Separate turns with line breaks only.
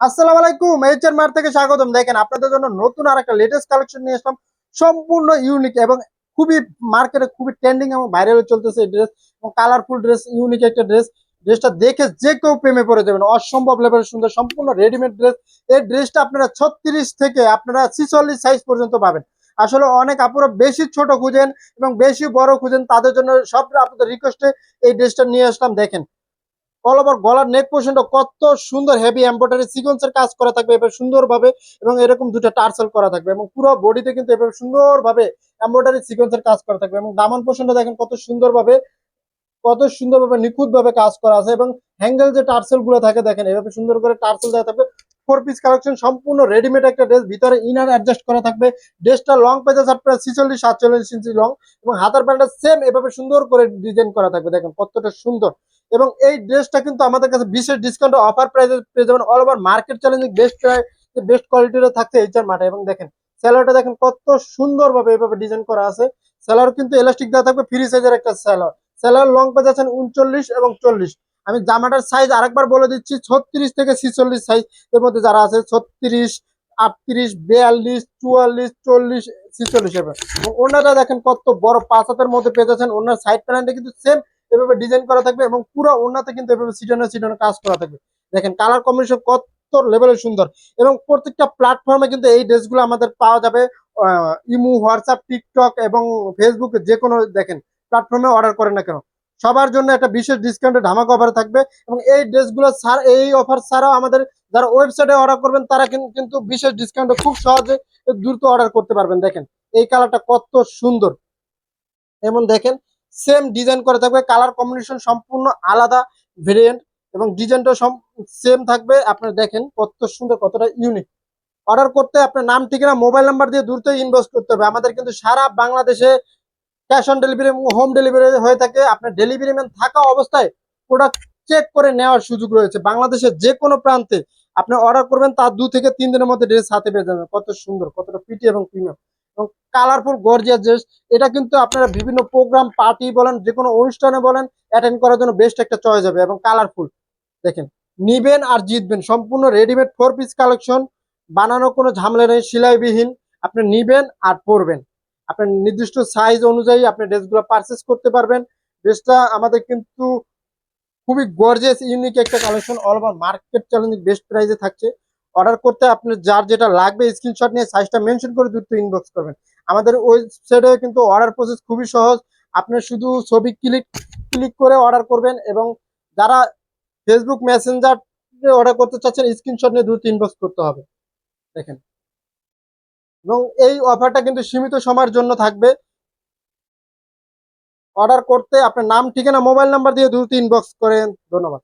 আসসালামু আলাইকুম এইচএর মার থেকে স্বাগতম। দেখেন, আপনাদের জন্য নতুন আর একটা লেটেস্ট কালেকশন নিয়ে আসলাম। সম্পূর্ণ ইউনিক এবং খুবই মার্কেটে খুবই ট্রেন্ডিং এবং ভাইরাল চলতেছে এই ড্রেস এবং কালারফুল ড্রেস ইউনিক একটা ড্রেস ড্রেসটা দেখে যে কেউ প্রেমে পড়ে যাবেন, অসম্ভব লেভেলের সুন্দর, সম্পূর্ণ রেডিমেড ড্রেস এই ড্রেসটা আপনারা ছত্রিশ থেকে আপনারা ছিচল্লিশ সাইজ পর্যন্ত পাবেন। আসলে অনেক আপুরা বেশি ছোট খুঁজেন এবং বেশি বড় খুঁজেন, তাদের জন্য সব আপনাদের রিকোয়েস্টে এই ড্রেসটা নিয়ে আসলাম। দেখেন অল ওভার গলার নেক পোর্শনটা কত সুন্দর হেভি এমব্রয়ডারি সিকোয়েন্সের কাজ করা থাকবে এবার সুন্দরভাবে এবং এরকম দুটো টার্সেল করা থাকবে এবং পুরো বডিতে কিন্তু এভাবে সুন্দরভাবে এমব্রয়ডারি সিকোয়েন্সের কাজ করা থাকবে এবং দামান পোর্শনটা দেখেন কত সুন্দরভাবে কত সুন্দরভাবে নিখুঁত ভাবে কাজ করা আছে এবং হ্যাঙ্গেল যে টার্সেলগুলো থাকে দেখেন, এভাবে সুন্দর করে টার্সেল দেওয়া থাকবে। ফোর পিস কালেকশন সম্পূর্ণ রেডিমেড একটা ড্রেস ভিতরে ইনার অ্যাডজাস্ট করা থাকবে। ড্রেসটা লং পেজেস আপনার ছিচল্লিশ, সাতচল্লিশ ইঞ্চি লং এবং হাতার প্যান্টটা সেম এভাবে সুন্দর করে ডিজাইন করা থাকবে। দেখেন কতটা সুন্দর। এবং এই ড্রেসটা কিন্তু আমাদের কাছে বিশেষ ডিসকাউন্ট অফার প্রাইসে পেয়ে যাবেন all over market challenging best best কোয়ালিটির থাকছে এইচআর মাঠে এবং দেখেন স্যালোয়ারটা দেখেন কত সুন্দরভাবে এভাবে ডিজাইন করা আছে। স্যালোয়ার কিন্তু এলাস্টিক দেওয়া থাকবে ফ্রি সাইজের একটা স্যালোয়ার স্যালোয়ার লং পেজ আছেন উনচল্লিশ এবং চল্লিশ। আমি জামাটার সাইজ আরেকবার বলে দিচ্ছি, ছত্রিশ থেকে ছিচল্লিশ সাইজ এর মধ্যে যারা আছে, ছত্রিশ, আটত্রিশ, বিয়াল্লিশ, চুয়াল্লিশ, চল্লিশ, ছিচল্লিশ এবার এবং ওনারা দেখেন কত বড় পাঁচ হাতের মধ্যে পেয়ে যাচ্ছেন ওনার সাইড প্যানেলটা কিন্তু সেম এভাবে ডিজাইন করা থাকবে এবং পুরো ওনাতে কিন্তু এভাবে সিটানো সিটানো কাজ করা থাকবে। দেখেন কালার কম্বিনেশন কত লেভেলের সুন্দর। এবং প্রত্যেকটা প্ল্যাটফর্মে কিন্তু এই ড্রেসগুলো আমাদের পাওয়া যাবে ইমু, হোয়াটসঅ্যাপ, টিকটক এবং ফেসবুক যে কোনো দেখেন প্ল্যাটফর্মে অর্ডার করেন না কেন। সবার জন্য একটা বিশেষ ডিসকাউন্টে ধামাকা অফার থাকবে এবং এই ড্রেসগুলো ছাড়, এই অফার ছাড়াও আমাদের যারা ওয়েবসাইটে অর্ডার করবেন, তারা কিন্তু বিশেষ ডিসকাউন্টে খুব সহজে দ্রুত অর্ডার করতে পারবেন। দেখেন, এই কালারটা কত সুন্দর। এমন দেখেন সেম ডিজাইন করে থাকবে কালার কম্বিনেশন সম্পূর্ণ আলাদা ভেরিয়েন্ট এবং ডিজাইনটা সেম থাকবে। আপনারা দেখেন কত সুন্দর, কতটা ইউনিক অর্ডার করতে আপনার নাম, ঠিকানা মোবাইল নাম্বার দিয়ে দ্রুত ইনভেস্ট করতে হবে। আমাদের কিন্তু সারা বাংলাদেশে cash on delivery home delivery হয়ে থাকে। আপনার ডেলিভারি ম্যান থাকা অবস্থায় প্রোডাক্ট চেক করে নেওয়ার সুযোগ রয়েছে। বাংলাদেশের যে কোনো প্রান্তে আপনি অর্ডার করবেন, তার দু থেকে তিন দিনের মধ্যে ড্রেস হাতে পেয়ে যাবেন। কত সুন্দর, কতটা পিটি এবং প্রিমিয়াম কালারফুল গর্জিয়াস ড্রেস এটা কিন্তু আপনারা বিভিন্ন প্রোগ্রাম পার্টি বলেন যে কোনো অনুষ্ঠানে বলেন অ্যাটেন্ড করার জন্য বেস্ট একটা চয়েস হবে এবং কালারফুল দেখেন, নিবেন আর জিতবেন, সম্পূর্ণ রেডিমেড ফোর পিস কালেকশন বানানো কোনো ঝামেলা নেই, সেলাইবিহীন। আপনি নিবেন আর পরবেন। আপনার নির্দিষ্ট সাইজ অনুযায়ী আপনি ড্রেসগুলো পারচেস করতে পারবেন। ড্রেসটা আমাদের কিন্তু খুবই গর্জিয়াস ইউনিক একটা collection all over market challenging best প্রাইসে থাকছে। অর্ডার করতে আপনার যার যেটা লাগবে স্ক্রিনশট নিয়ে সাইজটা মেনশন করে দ্রুত ইনবক্স করবেন। আমাদের ওয়েবসাইটে কিন্তু অর্ডার প্রসেস খুবই সহজ। আপনি শুধু ছবি ক্লিক ক্লিক করে অর্ডার করবেন এবং যারা ফেসবুক মেসেঞ্জার অর্ডার করতে চাচ্ছেন স্ক্রিনশট নিয়ে দ্রুত ইনবক্স করতে হবে। দেখেন। এবং এই অফারটা কিন্তু সীমিত সময়ের জন্য থাকবে। অর্ডার করতে আপনার নাম, ঠিকানা মোবাইল নাম্বার দিয়ে দ্রুত ইনবক্স করেন। ধন্যবাদ।